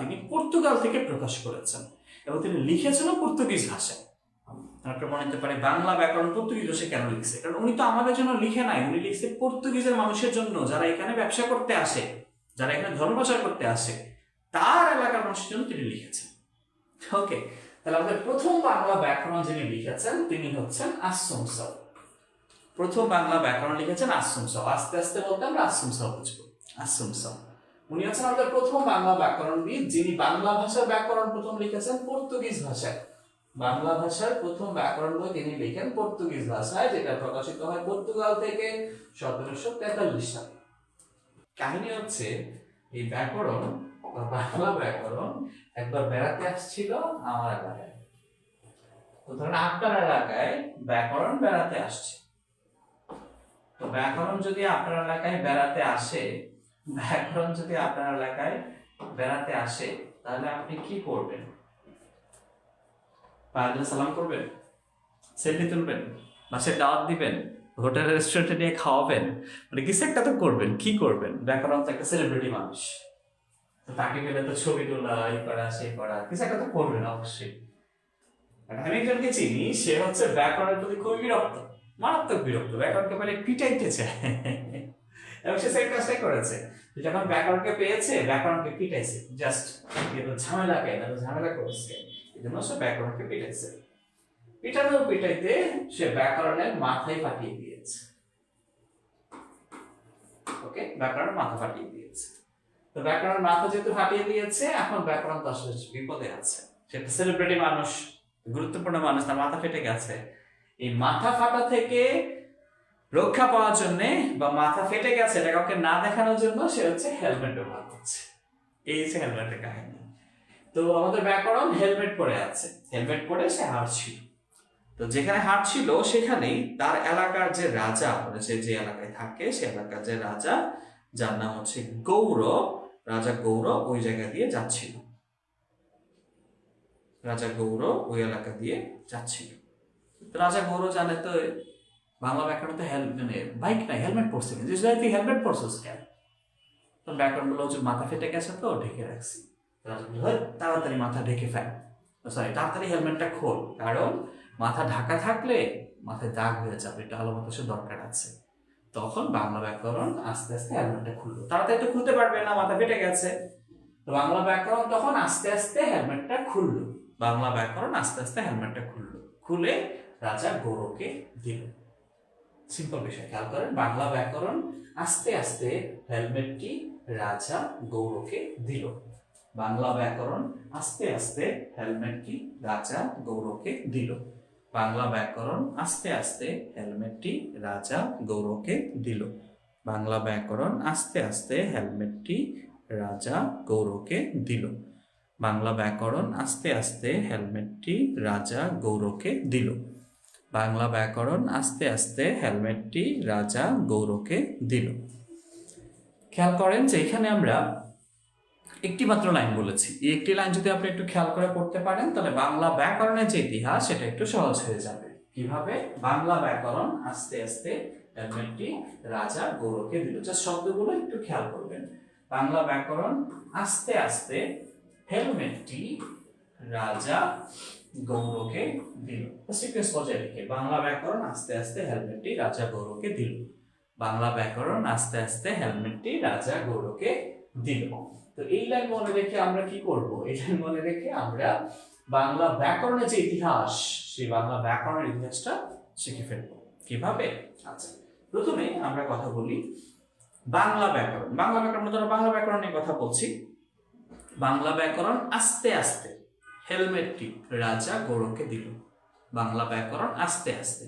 তিনি পর্তুগাল থেকে প্রকাশ করেছেন এবং তিনি লিখেছেনও পর্তুগিজ ভাষায়। পারে বাংলা ব্যাকরণ পর্তুগিজ ভাষায় কেন লিখছে? কারণ উনি তো আমাদের জন্য লিখে নাই, উনি লিখছে পর্তুগিজের মানুষের জন্য। যারা এখানে ব্যবসা করতে আসে, যারা এখানে ধর্ম প্রচার করতে আসে, তার এলাকার মানুষের জন্য তিনি লিখেছেন। ওকে, তাহলে আমাদের প্রথম বাংলা ব্যাকরণ যিনি লিখেছেন, তিনি হচ্ছেন আশ্রম সাউ প্রথম বাংলা ব্যাকরণ লিখেছেন আশ্রম আস্তে আস্তে বলতে আমরা বুঝব। আশ্রম সাউ উনি হচ্ছেন আমাদের প্রথম বাংলা ব্যাকরণবিদ যিনি বাংলা ভাষার ব্যাকরণ প্রথম লিখেছেন পর্তুগিজ ভাষায়। বাংলা ভাষার প্রথম ব্যাকরণ বই তিনি লিখেন পর্তুগিজ ভাষায়, যেটা প্রকাশিত হয় পর্তুগাল থেকে সতেরোশো তেতাল্লিশ সালে। কাহিনী হচ্ছে, এই ব্যাকরণ বাংলা ব্যাকরণ একবার বেড়াতে আসছিল আমার এলাকায়। ধরেন আপনার এলাকায় ব্যাকরণ বেড়াতে আসছে। তো ব্যাকরণ যদি আপনার এলাকায় বেড়াতে আসে ব্যাকরণ যদি আপনার এলাকায় বেড়াতে আসে, তাহলে আপনি কি করবেন? পারলে সালাম করবেন, সেলফি তুলবেন বাসায় দাওয়াত দিবেন, হোটেল রেস্টুরেন্টে নিয়ে খাওয়াবেন মানে কিছু একটা তো করবেন, কি করবেন? ব্যাকরণ তো একটা সেলিব্রিটি মানুষ। তাকে গেলে তো ছবি তোলা, এই করা সে করা, কিছু একটা তো করবেন অবশ্যই। আমি একজনকে চিনি, সে হচ্ছে ব্যাকরণের প্রতি খুবই বিরক্ত, মারাত্মক বিরক্ত ব্যাকরণকে মানে পিটাইতে চায়। এবং সে সেই কাজটাই করেছে। যখন ব্যাকরণকে পেয়েছে ব্যাকরণকে পিটাইছে জাস্ট ঝামেলা কেন এত ঝামেলা করেছে, এই জন্য সে ব্যাকরণকে পিটাইছে। পিটানো পিটাইতে সে ব্যাকরণের মাথায় ফাটিয়ে দিয়েছে। ওকে? ব্যাকরণ মাথা ফাটিয়ে দিয়েছে। তো ব্যাকরণ মাথা যেহেতু ফাটিয়ে দিয়েছে, এখন ব্যাকরণ তো আসলে বিপদে আছে। সেটা সেলিব্রিটি মানুষ, গুরুত্বপূর্ণ মানুষ, তার মাথা ফেটে গেছে। এই মাথা ফাটা থেকে রক্ষা পাওয়ার জন্য বা মাথা ফেটে গেছে, এটা কাউকে না দেখানোর জন্য সে হচ্ছে হেলমেট ব্যবহার করছে। এই হচ্ছে হেলমেটের কাহিনী। তো আমাদের ব্যাকরণ হেলমেট পরে আছে। হেলমেট পরে সে হাঁটছিল তো যেখানে হাঁটছিল সেখানেই তার এলাকার যে রাজা সে যে এলাকায় থাকে, সে এলাকার যে রাজা, যার নাম হচ্ছে গৌরব, রাজা গৌরব ওই জায়গা দিয়ে যাচ্ছিল। রাজা গৌরব ওই এলাকা দিয়ে যাচ্ছিল। রাজা গৌরব জানে তো বাংলা ব্যাকরণ মানে বাইক নাই হেলমেট পরছে কিন্তু তুই হেলমেট পরছিস কেন তো ব্যাকরণ বলল যে মাথা ফেটে গেছে তো, ঢেকে রাখছি। তাড়াতাড়ি মাথা ঢেকে ফেল। সরি তাড়াতাড়ি হেলমেটটা খোল। কারণ মাথা ঢাকা থাকলে মাথায় দাগ হয়ে যাবে, এটা আলো বাতাসের দরকার আছে। তখন বাংলা ব্যাকরণ আস্তে আস্তে হেলমেটটা খুললো। তাড়াতাড়ি তো খুলতে পারবে না, মাথা ফেটে গেছে। তো বাংলা ব্যাকরণ তখন আস্তে আস্তে হেলমেটটা খুললো। বাংলা ব্যাকরণ আস্তে আস্তে হেলমেটটা খুললো। খুলে রাজা গৌরবকে দিল। সিম্পল বিষয়, খেয়াল করেন, বাংলা ব্যাকরণ আস্তে আস্তে হেলমেটটি রাজা গৌরকে দিল। বাংলা ব্যাকরণ আস্তে আস্তে হেলমেটটি রাজা গৌরকে দিল। বাংলা ব্যাকরণ আস্তে আস্তে হেলমেটটি রাজা গৌরকে দিল। বাংলা ব্যাকরণ আস্তে আস্তে হেলমেটটি রাজা গৌরকে দিল। বাংলা ব্যাকরণ আস্তে আস্তে হেলমেটটি রাজা গৌরকে দিল। বাংলা ব্যাকরণ আস্তে আস্তে হেলমেটটি রাজা গৌরকে দিল। খেয়াল করেন যে এখানে আমরা একটি মাত্র লাইন বলেছি। এই একটি লাইন যদি আপনি একটু খেয়াল করে পড়তে পারেন, তাহলে বাংলা ব্যাকরণের যে ইতিহাস, সেটা একটু সহজ হয়ে যাবে। কীভাবে? বাংলা ব্যাকরণ আস্তে আস্তে হেলমেটটি রাজা গৌরকে দিল। যা শব্দগুলো একটু খেয়াল করবেন। বাংলা ব্যাকরণ আস্তে আস্তে হেলমেটটি রাজা গৌরকে দিল। সিকোয়েন্স বজায় রেখে বাংলা ব্যাকরণ আস্তে আস্তে হেলমেটটি রাজা গৌরকে দিল। বাংলা ব্যাকরণ আস্তে আস্তে হেলমেটটি রাজা গৌরকে দিল। তো এই লাইন মনে রেখে আমরা কি করব? এই লাইন মনে রেখে আমরা বাংলা ব্যাকরণের যে ইতিহাস, সেই বাংলা ব্যাকরণের ইতিহাসটা শিখে ফেলব। কীভাবে? আচ্ছা প্রথমে আমরা কথা বলি বাংলা ব্যাকরণ। বাংলা ব্যাকরণ ধরো বাংলা ব্যাকরণ নিয়ে কথা বলছি। বাংলা ব্যাকরণ আস্তে আস্তে। হেলমেটটি রাজা গৌরবকে দিল। বাংলা ব্যাকরণ আস্তে আস্তে।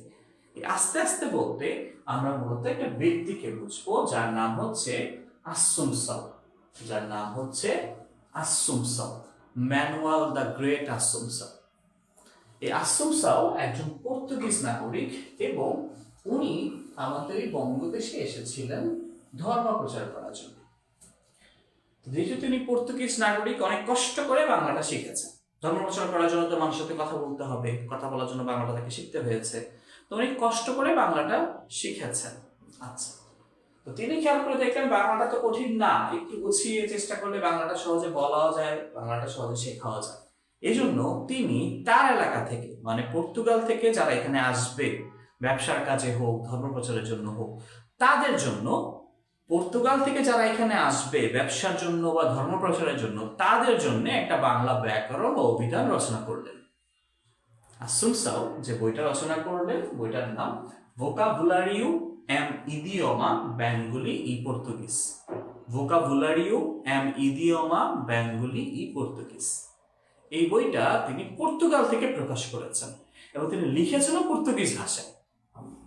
আস্তে আস্তে বলতে আমরা মূলত একটা ব্যক্তিকে বুঝব, যার নাম হচ্ছে আসুম সাউ যার নাম হচ্ছে Assumpcao Manuel the great Assumpcao এই আসুম সাউ একজন পর্তুগিজ নাগরিক এবং উনি আমাদের এই বঙ্গদেশে এসেছিলেন ধর্ম প্রচার করার জন্য। যেহেতু তিনি পর্তুগিজ নাগরিক, অনেক কষ্ট করে বাংলাটা শিখেছেন। ধর্ম প্রচার করার জন্য তো মানুষের সাথে কথা বলতে হবে। কথা বলার জন্য বাংলাটা তাকে শিখতে হয়েছে। তো অনেক কষ্ট করে বাংলাটা শিখেছেন। আচ্ছা। তো তিনি খেয়াল করে দেখলেন বাংলাটা তো কঠিন না। একটু গুছিয়ে চেষ্টা করলে বাংলাটা সহজে বলাও যায়, বাংলাটা সহজে শেখাও যায়। এই জন্য তিনি তার এলাকা থেকে মানে পর্তুগাল থেকে যারা এখানে আসবে, ব্যবসার কাজে হোক ধর্ম প্রচারের জন্য হোক, তাদের জন্য পর্তুগাল থেকে যারা এখানে আসবে ব্যবসার জন্য বা ধর্ম প্রচারের জন্য, তাদের জন্য একটা বাংলা ব্যাকরণ ও অভিধান রচনা করলেন। আসুমসাও যে বইটা রচনা করলেন, বইটার নাম ভোকাবুলারিও এম ইদিওমা বেঙ্গলি ই পর্তুগিজ ভোকাবুলারিও এম ইদিওমা বেঙ্গলি ই পর্তুগিজ এই বইটা তিনি পর্তুগাল থেকে প্রকাশ করেছেন এবং তিনি লিখেছেন পর্তুগিজ ভাষায়।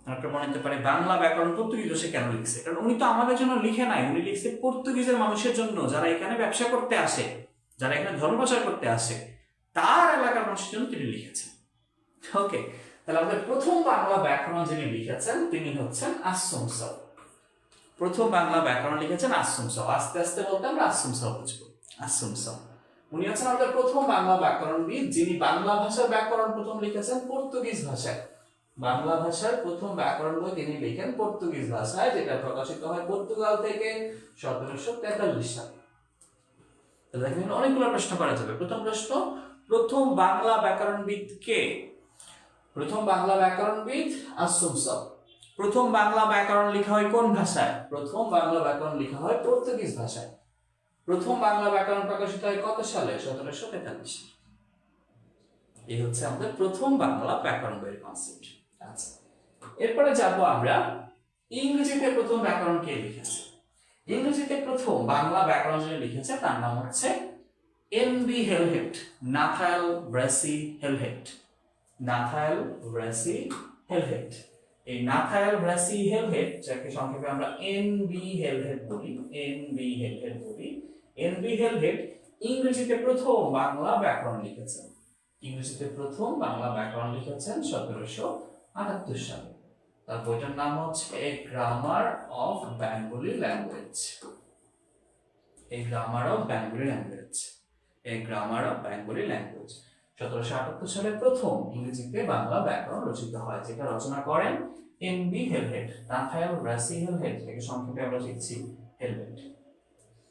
আপনার মনে হতে পারে বাংলা ব্যাকরণ পর্তুগিজ সে কেন লিখছে? কারণ উনি তো আমাদের জন্য লিখে নাই, উনি লিখছে পর্তুগিজের মানুষের জন্য, যারা এখানে ব্যবসা করতে আসে, যারা এখানে ধর্ম প্রচার করতে আসে, তার এলাকার মানুষের জন্য তিনি লিখেছেন। ওকে তাহলে আমাদের প্রথম বাংলা ব্যাকরণ যিনি লিখেছেন, তিনি হচ্ছেন আশ্রম সাউ। প্রথম বাংলা ব্যাকরণ লিখেছেন আশ্রম সাউ। আস্তে আস্তে বলতে আমরা আশ্রম সাউ বুঝব। আশ্রম সাউ। উনি হচ্ছেন আমাদের প্রথম বাংলা ব্যাকরণবিদ, যিনি বাংলা ভাষার ব্যাকরণ প্রথম লিখেছেন পর্তুগিজ ভাষায়। বাংলা ভাষার প্রথম ব্যাকরণ বই তিনি লিখেন পর্তুগিজ ভাষায়, যেটা প্রকাশিত হয় পর্তুগাল থেকে সতেরোশো তেতাল্লিশ সালে। দেখেন অনেকগুলো প্রশ্ন করা যাবে। প্রথম প্রশ্ন, প্রথম বাংলা ব্যাকরণবিদ কে? প্রথম বাংলা ব্যাকরণবিদ আসুম সব প্রথম বাংলা ব্যাকরণ লেখা হয় কোন ভাষায়? প্রথম বাংলা ব্যাকরণ লেখা হয় পর্তুগিজ ভাষায়। প্রথম বাংলা ব্যাকরণ প্রকাশিত হয় কত সালে? সতেরোশো তেতাল্লিশ এই হচ্ছে আমাদের প্রথম বাংলা ব্যাকরণ বইয়ের কনসেপ্ট আচ্ছা। এরপরে যাব আমরা ইংরেজিতে প্রথম ব্যাকরণ কে লিখেছে? ইংরেজিতে প্রথম বাংলা ব্যাকরণ যিনি লিখেছে, তার নাম হচ্ছে এন বি হেলহেট নাথায়েল ব্রেসি হেলহেট। ব্রেসি হেলহেট। এই নাথায়েল ব্রেসি হেলহেট, যাকে সংক্ষেপে আমরা এন বি হেলহেট বলি, এন বি হেলহেট বলি, এন বি হেলহেট ইংরেজিতে প্রথম বাংলা ব্যাকরণ লিখেছেন। ইংরেজিতে প্রথম বাংলা ব্যাকরণ লিখেছেন সতেরোশো আটাত্তর সালে। তার বইটার নাম হচ্ছে a grammar of Bengali language a grammar of Bengali language a grammar of Bengali language সতেরোশো আটাত্তর সালে প্রথম ইংরেজিতে বাংলা ব্যাকরণ রচিত হয়, যেটা রচনা করেন এম বি হেলহেড নাথায়াল রাসি হেলহেড একে সংক্ষেপে আমরা লিখছি হেলহেড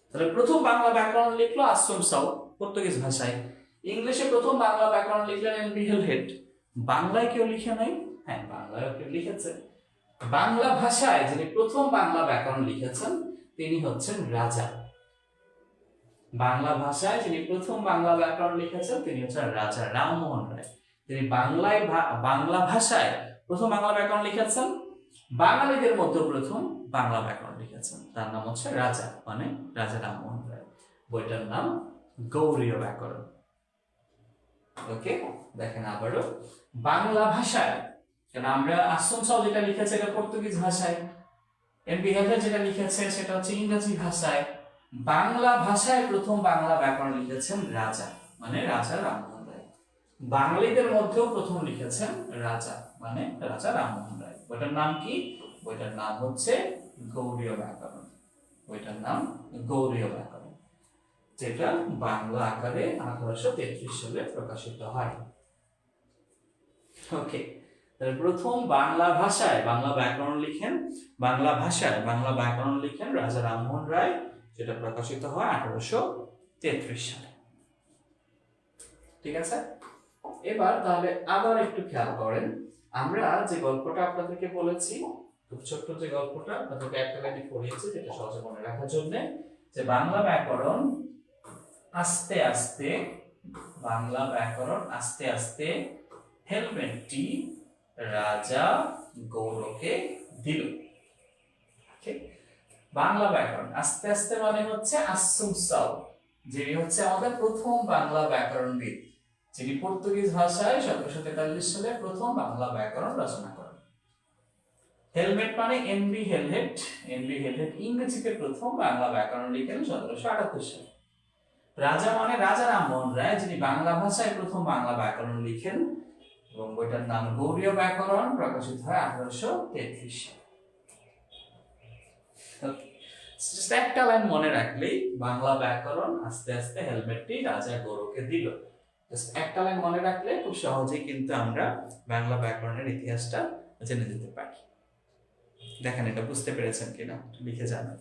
তাহলে প্রথম বাংলা ব্যাকরণ লিখলো আশ্রম সাউ, পর্তুগিজ ভাষায়। ইংলিশে প্রথম বাংলা ব্যাকরণ লিখলেন এন বি হেলহেড বাংলায় কেউ লিখে নাই হ্যাঁ বাংলায় কেউ লিখেছে বাংলা ভাষায় যিনি প্রথম বাংলা ব্যাকরণ লিখেছেন, তিনি হচ্ছেন রাজা। বাংলা ভাষায় যিনি প্রথম বাংলা ব্যাকরণ লিখেছেন, তিনি হচ্ছেন রাজা রামমোহন রায়। তিনি বাংলায় বাংলা ভাষায় প্রথম বাংলা ব্যাকরণ লিখেছেন, বাঙালিদের মধ্যে প্রথম বাংলা ব্যাকরণ লিখেছেন। তার নাম হচ্ছে রাজা মানে রাজা রামমোহন রায়। বইটার নাম গৌরীয় ব্যাকরণ। ওকে, দেখেন আবারও। বাংলা ভাষায় কারণ আমরা আশ্রম সাউ যেটা লিখেছে এটা পর্তুগিজ ভাষায় এম বিহেভিয়ার যেটা লিখেছে সেটা হচ্ছে ইংরেজি ভাষায়। বাংলা ভাষায় প্রথম বাংলা ব্যাকরণ লিখেছেন রাজা মানে রাজা রামমোহন রায়। বাঙালিদের মধ্যেও প্রথম লিখেছেন রাজা মানে রাজা রামমোহন রায়। বইটার নাম কি? বইটার নাম হচ্ছে গৌরীয় ব্যাকরণ। বইটার নাম গৌরীয় ব্যাকরণ, যেটা বাংলা আকারে আঠারোশো তেত্রিশ সালে প্রকাশিত হয়। ওকে তাহলে প্রথম বাংলা ভাষায় বাংলা ব্যাকরণ লিখেন, বাংলা ভাষায় বাংলা ব্যাকরণ লিখেন রাজা রামমোহন রায়, যেটা প্রকাশিত হয় আঠারোশো তেত্রিশ সালে। ঠিক আছে? এবার তাহলে আবার একটু খেয়াল করেন, আমরা যে গল্পটা আপনাদেরকে বলেছি, খুব ছোট্ট যে গল্পটা, আপনাদেরকে একটা লাইনে পড়িয়েছি, যেটা সহজে মনে রাখার জন্য, যে বাংলা ব্যাকরণ আস্তে আস্তে, বাংলা ব্যাকরণ আস্তে আস্তে হেলমেটটি রাজা গৌরকে দিল। বাংলা ব্যাকরণ। আস্তে আস্তে মানে হচ্ছে আসুম সাউ যিনি হচ্ছে আমাদের প্রথম বাংলা ব্যাকরণবিদ, যিনি পর্তুগিজ ভাষায় সতেরোশো তেতাল্লিশ সালে প্রথম বাংলা ব্যাকরণ রচনা করেন। হেলমেট মানে এনবি হেলহেট। এনবি হেলহেট ইংরেজিতে প্রথম বাংলা ব্যাকরণ লিখেন সতেরোশো আটাত্তর সালে। রাজা মানে রাজা রামমোহন রায়, যিনি বাংলা ভাষায় প্রথম বাংলা ব্যাকরণ লিখেন। এবং বইটার নাম গৌরীয় ব্যাকরণ প্রকাশিত হয় আঠারোশো তেত্রিশ। একটা লাইন মনে রাখলেই বাংলা ব্যাকরণ আস্তে আস্তে হেলমেটটি রাজা গৌরকে দিল। একটা লাইন মনে রাখলে খুব সহজেই কিন্তু আমরা বাংলা ব্যাকরণের ইতিহাসটা জেনে যেতে পারি। দেখেন এটা বুঝতে পেরেছেন কিনা, লিখে জানান।